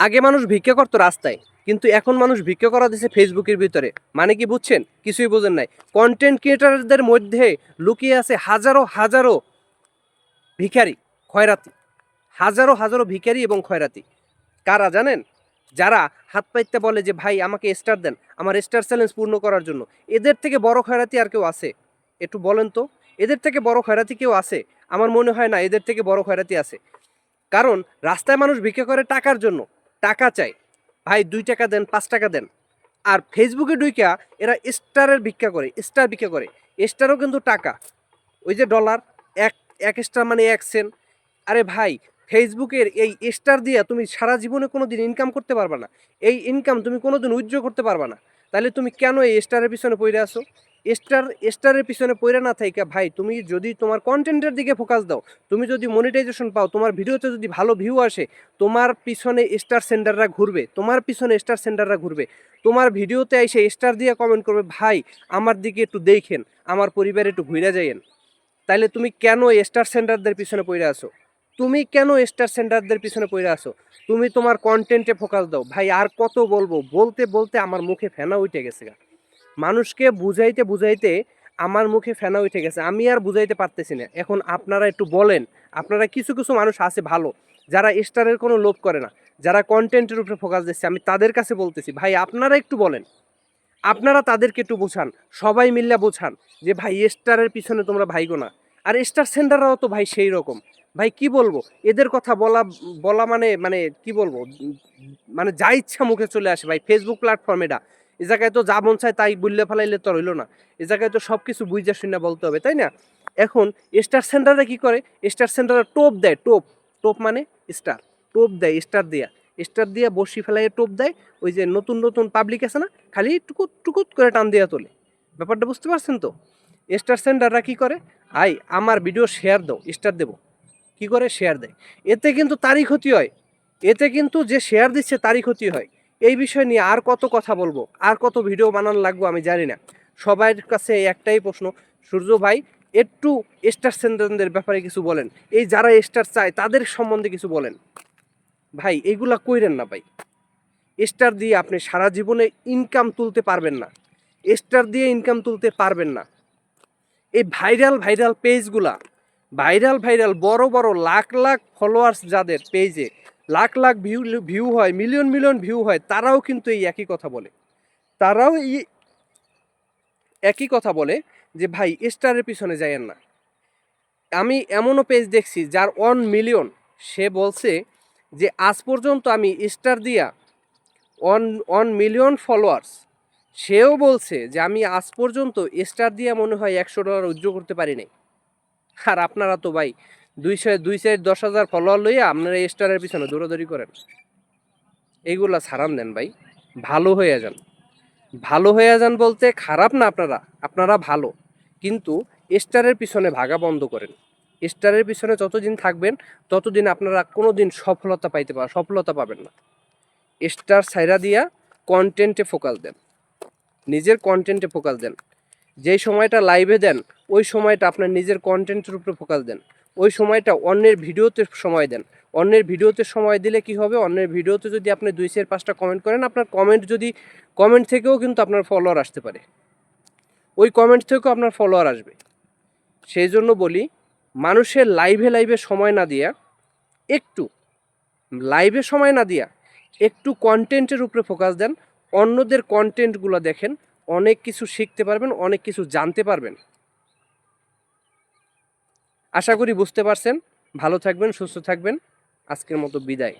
আগে মানুষ ভিক্ষা করতো রাস্তায়, কিন্তু এখন মানুষ ভিক্ষা করা দিছে ফেসবুকের ভিতরে। মানে কি বুঝছেন? কিছুই বোঝেন নাই। কন্টেন্ট ক্রিয়েটারদের মধ্যে লুকিয়ে আছে হাজারো হাজারো ভিখারি খয়রাতি হাজারো হাজারো ভিখারি এবং খয়রাতি কারা জানেন? যারা হাত পাইতে বলে যে, ভাই, আমাকে স্টার দেন। আমার স্টার চ্যালেঞ্জ পূর্ণ করার জন্য। এদের থেকে বড় খয়রাতি আর কেউ আছে? একটু বলেন তো। এদের থেকে বড় খয়রাতি কেউ আছে? আমার মনে হয় না এদের থেকে বড় খয়রাতি আছে। কারণ রাস্তায় মানুষ ভিক্ষা করে টাকার জন্য। টাকা চাই। ভাই, দুই টাকা দেন, পাঁচ টাকা দেন। আর ফেসবুকে ডুইকা এরা স্টারের ভিক্ষা করে, স্টার ভিক্ষা করে। স্টারও কিন্তু টাকা। ওই যে ডলার এক এক স্টার মানে এক সেন্ট আরে ভাই ফেসবুকের এই স্টার দিয়ে তুমি সারা জীবনে কোনো দিন ইনকাম করতে পারবে না। এই ইনকাম তুমি কোনো দিন উইথড্র করতে পারবে না। তাহলে তুমি কেন এই স্টারের পিছনে পড়ে আসো স্টার স্টারের পিছনে পড়ে না থাইকা, ভাই, তুমি যদি তোমার কন্টেন্টের দিকে ফোকাস দাও, তুমি যদি মনিটাইজেশন পাও, তোমার ভিডিওতে যদি ভালো ভিউ আসে, তোমার পিছনে স্টার সেন্টাররা ঘুরবে, তোমার পিছনে স্টার সেন্টাররা ঘুরবে, তোমার ভিডিওতে এসে স্টার দিয়ে কমেন্ট করবে, ভাই, আমার দিকে একটু দেখেন, আমার পরিবারে একটু ঘুরে যাইয়েন। তাইলে তুমি কেন স্টার সেন্টারদের পিছনে পড়ে আসো তুমি কেন স্টার সেন্টারদের পিছনে পড়ে আসো তুমি তোমার কন্টেন্টে ফোকাস দাও। ভাই, আর কত বলব? বলতে বলতে আমার মুখে ফেনা উঠে গেছে গা। মানুষকে বুঝাইতে বুঝাইতে আমার মুখে ফেনা উঠে গেছে। আমি আর বুঝাইতে পারতেছি না। এখন আপনারা একটু বলেন, আপনারা কিছু কিছু মানুষ আছে ভালো, যারা স্টারের কোনো লোভ করে না, যারা কন্টেন্টের উপরে ফোকাস দিচ্ছে, আমি তাদের কাছে বলতেছি, ভাই, আপনারা একটু বলেন। আপনারা তাদেরকে একটু বোঝান, সবাই মিল্লা বোঝান যে, ভাই, স্টারের পিছনে তোমরা ভাইগো না। আর স্টার সেন্টাররাও তো, ভাই, সেই রকম। ভাই, কি বলব? এদের কথা বলা বলা মানে মানে কি বলব? মানে যা ইচ্ছা মুখে চলে আসে, ভাই ফেসবুক প্ল্যাটফর্ম এটা এ জায়গায় তো যা মন চায় তাই বললে ফেলাইলে তো রইল না। এ জায়গায় তো সব কিছু বুঝা শুনে বলতে হবে, তাই না? এখন স্টার সেন্টারে কি করে? স্টার সেন্টারে টোপ দেয়, টোপ। টোপ মানে স্টার টোপ দেয় স্টার দিয়া। স্টার দিয়া বসি ফেলাই টোপ দেয়, ওই যে নতুন নতুন পাবলিক আছে না, খালি টুকুত টুকুত করে টান দেওয়া তোলে। ব্যাপারটা বুঝতে পারছেন তো? স্টার সেন্টাররা কি করে? আই, আমার ভিডিও শেয়ার দাও স্টার দেবো। কি করে? শেয়ার দেয়। এতে কিন্তু তারই ক্ষতি হয়। এতে কিন্তু যে শেয়ার দিচ্ছে তারই ক্ষতি হয়। এই বিষয় নিয়ে আর কত কথা বলব? আর কত ভিডিও বানানো লাগবো আমি জানি না। সবার কাছে একটাই প্রশ্ন, সূর্য ভাই, একটু স্টার সেন্টারদের ব্যাপারে কিছু বলেন। এই যারা স্টার চায়, তাদের সম্বন্ধে কিছু বলেন। ভাই, এগুলা কইরেন না ভাই। স্টার দিয়ে আপনি সারা জীবনে ইনকাম তুলতে পারবেন না। স্টার দিয়ে ইনকাম তুলতে পারবেন না। এই ভাইরাল ভাইরাল পেজগুলা ভাইরাল ভাইরাল বড় বড়, লাখ লাখ ফলোয়ার্স যাদের পেজে লাখ লাখ ভিউ ভিউ হয়, মিলিয়ন মিলিয়ন ভিউ হয়, তারাও কিন্তু এই একই কথা বলে। তারাও এই একই কথা বলে যে, ভাই, স্টারের পিছনে যাইয়েন না। আমি এমনও পেজ দেখছি যার ওয়ান মিলিয়ন সে বলছে যে, আজ পর্যন্ত আমি স্টার দিয়া ওয়ান ওয়ান মিলিয়ন ফলোয়ার্স সেও বলছে যে, আমি আজ পর্যন্ত স্টার দিয়া মনে হয় একশো ডলার উজ্জ্ব করতে পারি নাই। আর আপনারা তো ভাই দুইশো দুই সাইড দশ হাজার ফলোয়ার লইয়া আপনারা স্টারের পিছনে দৌড়াদৌড়ি করেন। এইগুলা ছাড়ান দেন ভাই। ভালো হয়ে যান। ভালো হয়ে যান বলতে খারাপ না আপনারা আপনারা ভালো। কিন্তু স্টারের পিছনে ভাগা বন্ধ করেন। স্টারের পিছনে যতদিন থাকবেন, ততদিন আপনারা কোনো দিন সফলতা পাইতে পার সফলতা পাবেন না। স্টার সাইরা দিয়া কন্টেন্টে ফোকাস দেন। নিজের কন্টেন্টে ফোকাস দেন। যেই সময়টা লাইভে দেন, ওই সময়টা আপনার নিজের কন্টেন্টের উপরে ফোকাস দেন। ওই সময়টা অন্যের ভিডিওতে সময় দেন। অন্যের ভিডিওতে সময় দিলে কি হবে? অন্যের ভিডিওতে যদি আপনি দুই চার পাঁচটা কমেন্ট করেন, আপনার কমেন্ট যদি কমেন্ট থেকেও কিন্তু আপনার ফলোয়ার আসতে পারে। ওই কমেন্ট থেকেও আপনার ফলোয়ার আসবে। সেই জন্য বলি, মানুষের লাইভে লাইভে সময় না দিয়া, একটু লাইভে সময় না দিয়া, একটু কন্টেন্টের উপরে ফোকাস দেন। অন্যদের কন্টেন্টগুলো দেখেন, অনেক কিছু শিখতে পারবেন, অনেক কিছু জানতে পারবেন। আশা করি বুঝতে পারছেন। ভালো থাকবেন সুস্থ থাকবেন। আজকের মতো বিদায়।